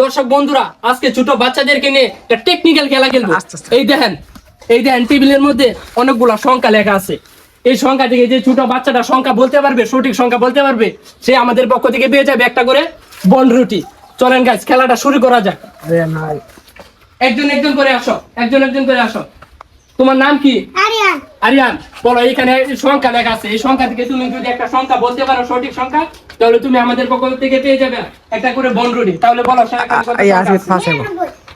দর্শক বন্ধুরা আজকে ছোট বাচ্চাদেরকে নিয়ে একটা টেকনিক্যাল খেলা খেলব। এই দেখেন এই দেখেন টেবিলের মধ্যে অনেকগুলা সংখ্যা লেখা আছে। এই সংখ্যা থেকে যে ছোট বাচ্চাটা সংখ্যা বলতে পারবে সঠিক সংখ্যা বলতে পারবে সে আমাদের পক্ষ থেকে পেয়ে যাবে একটা করে বন রুটি। চলেন গাছ খেলাটা শুরু করা যাক। একজন একজন করে আসো একজন একজন করে আসো। তোমার নাম কি? আরিয়ান বলো এখানে সংখ্যা লেখা আছে। এই সংখ্যা থেকে তুমি যদি একটা সংখ্যা বলতে পারো সঠিক সংখ্যা তাহলে তুমি আমাদের পক্ষ থেকে পেয়ে যাবে একটা করে বন রুটি তাহলে বলো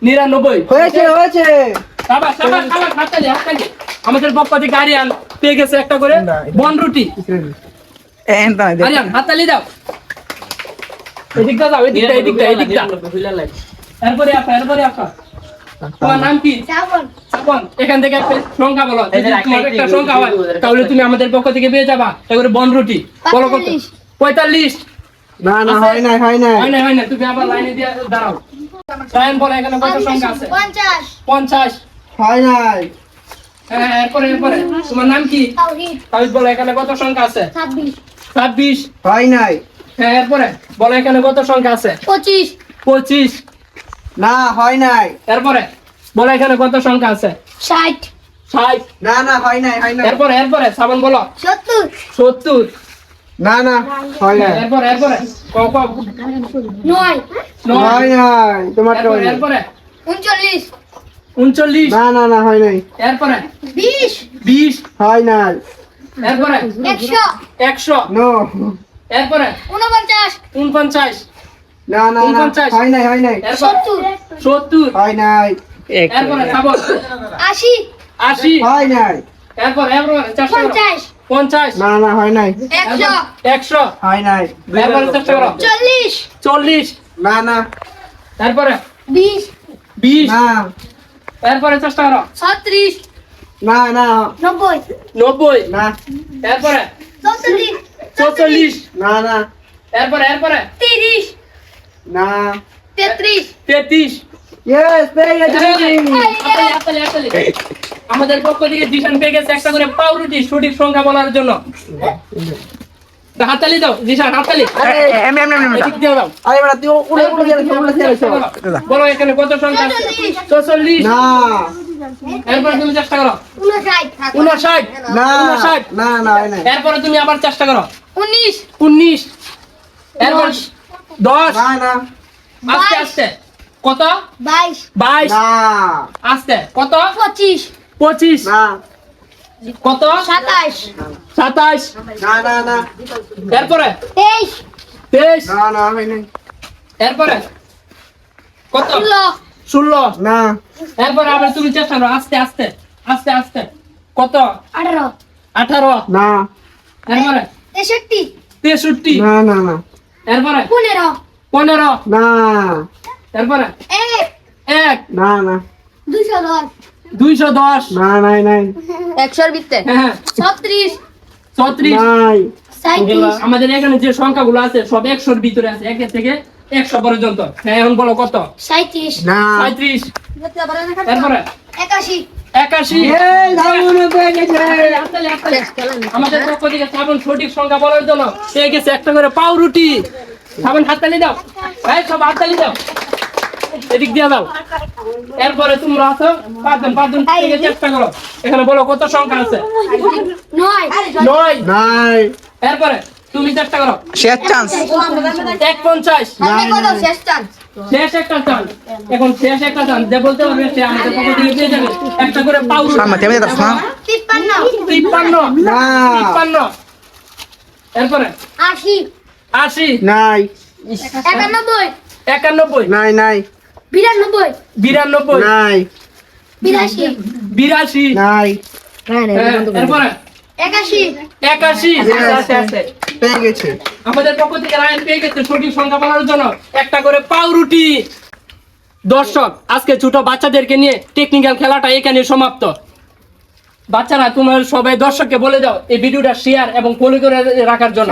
নিরানব্বই। হয়েছে হয়েছে। আমাদের পক্ষ থেকে আরিয়ান পেয়ে গেছে একটা করে না, বন রুটি এনতা দে আরিয়ান হাততালি দাও। এদিকটা দাও এদিকটা এদিকটা এদিকটা। এরপরে আসো এরপরে আসো তোমার নাম কি? শ্রাবণ। শ্রাবণ, এখান থেকে একটা সংখ্যা বলো। একটা সংখ্যা হয় তাহলে তুমি আমাদের পক্ষ থেকে পেয়ে যাবা। এবারে বন রুটি। বলো কত? পঁয়তাল্লিশ। না না হয় নাই হয় নাই। হয় না হয় না তুমি আবার লাইনে দিয়ে দাঁড়াও। সায়ন বলো এখানে কত সংখ্যা আছে? পঞ্চাশ। পঞ্চাশ। হয় নাই। হ্যাঁ এরপরে এরপরে। তোমার নাম কি? তাওহিদ বলো এখানে কত সংখ্যা আছে? ছাব্বিশ। ছাব্বিশ। হয় নাই। হ্যাঁ এরপরে। বলো এখানে কত সংখ্যা আছে? পঁচিশ। পঁচিশ। না হয় নাই। এরপরে বলো এখানে কত সংখ্যা আছে? ষাট। ষাট? না না হয় নাই হয় নাই। এরপরে এরপরে শ্রাবণ বলো। সত্তর। সত্তর? না না হয় নাই। এরপরে এরপরে ক- ক- নয়। নয়। হয় নাই তোমার তো এরপরে এরপরে। উনচল্লিশ। উনচল্লিশ? না না না হয় নাই। এরপরে? বিশ। বিশ? হয় নাই। এরপরে? একশো। একশো? নো। এরপরে? উনপঞ্চাশ। উনপঞ্চাশ? না না না হয় নাই হয় নাই। এরপরে? সত্তর। সত্তর? হয় নাই। এরপরে শ্রাবণ আশি। আশি। হয় নাই। এরপরে এরপরে চেষ্টা করো। পঞ্চাশ। পঞ্চাশ। না না হয় নাই। একশো। একশো। হয় নাই। এরপরে চেষ্টা করো। চল্লিশ। চল্লিশ। না না। এরপরে? বিশ। বিশ। না। এরপরে চেষ্টা করো। ছত্রিশ। না না। নব্বই। নব্বই। না। এরপরে? চৌচল্লিশ। চৌচল্লিশ। না না। এরপরে এরপরে? তিরিশ। না। তেত্রিশ। তেত্রিশ। আমাদের পক্ষ থেকে জিশান পেয়ে গেছে একটা করে পাউরুটি সঠিক সংখ্যা বলার জন্য। তা হাততালি দাও জিশান হাততালি। বলো এখানে কত সংখ্যা না। এরপরে তুমি চেষ্টা করো। উনষাট উনষাট না না এরপরে তুমি আবার চেষ্টা করো। উনিশ। উনিশ। এরপর দশ। না না। আস্তে আস্তে। কত? বাইশ। বাইশ। না। আস্তে। কত? পঁচিশ। পঁচিশ। না। কত? সাতাশ। সাতাশ। না না না। এরপরে? তেইশ। তেইশ। না না। এরপরে? কত? ষোলো। ষোলো। না। এরপরে আবার তুমি চেষ্টা করো। আস্তে আস্তে। আস্তে আস্তে। কত? আঠারো। আঠারো। না। এরপরে? তেষট্টি। তেষট্টি। না না না। এরপরে? পনেরো। পনেরো। না। এরপরে? এক। এক। না না। দুশো দশ। দুইশো দশ। না নাই নাই। একশোর ভিত্তে হ্যাঁ ছত্রিশ। নাই। আমাদের এখানে যে সংখ্যাগুলো আছে সব একশোর ভিতরে আছে। এক থেকে একশো পর্যন্ত। হ্যাঁ এখন বলো কত? সাঁত্রিশ না। পঁয়ত্রিশ এরপরে? একাশি। একাশি। আমাদের পক্ষ থেকে শ্রাবণ সঠিক সংখ্যা বলার জন্য পেয়ে গেছে একটা করে পাউরুটি। শ্রাবণ হাততালি দাও। এই সব হাততালি দাও। এদিক দিয়ে দাও। এরপরে তোমরা আছো। পাঁচজন পাঁচজন থেকে চেষ্টা করো। এখানে বলো কত সংখ্যা আছে? নয়। নয়। এরপরে তুমি চেষ্টা করো। শেষ চান্স এক পঞ্চাশ। শেষ চান্স শেষ একটা চান এখন শেষ একটা চান যে বলতে পারবে সে আমাদের পক্ষ থেকে পেয়ে যাবে। একটা করে পাউরুটি সামনে থেমে যাস না তিপ্পান্ন। তিপ্পান্ন। না। তিপ্পান্ন। এরপরে? আশি। আশি। নাই। নাই নাই। বিরানব্বই। বিরানব্বই। নাই। বিরাশি। বিরাশি। নাই। এরপরে? একাশি। একাশি। আছে, আছে। পেয়ে গেছে আমাদের পক্ষ থেকে রায়ন পেয়ে গেছে সঠিক সংখ্যা বলার জন্য একটা করে পাউরুটি দর্শক আজকে ছোট বাচ্চাদেরকে নিয়ে টেকনিক্যাল খেলাটা এখানে সমাপ্ত বাচ্চারা তোমার সবাই দর্শককে বলে দাও এই ভিডিওটা শেয়ার এবং ফলো করে রাখার জন্য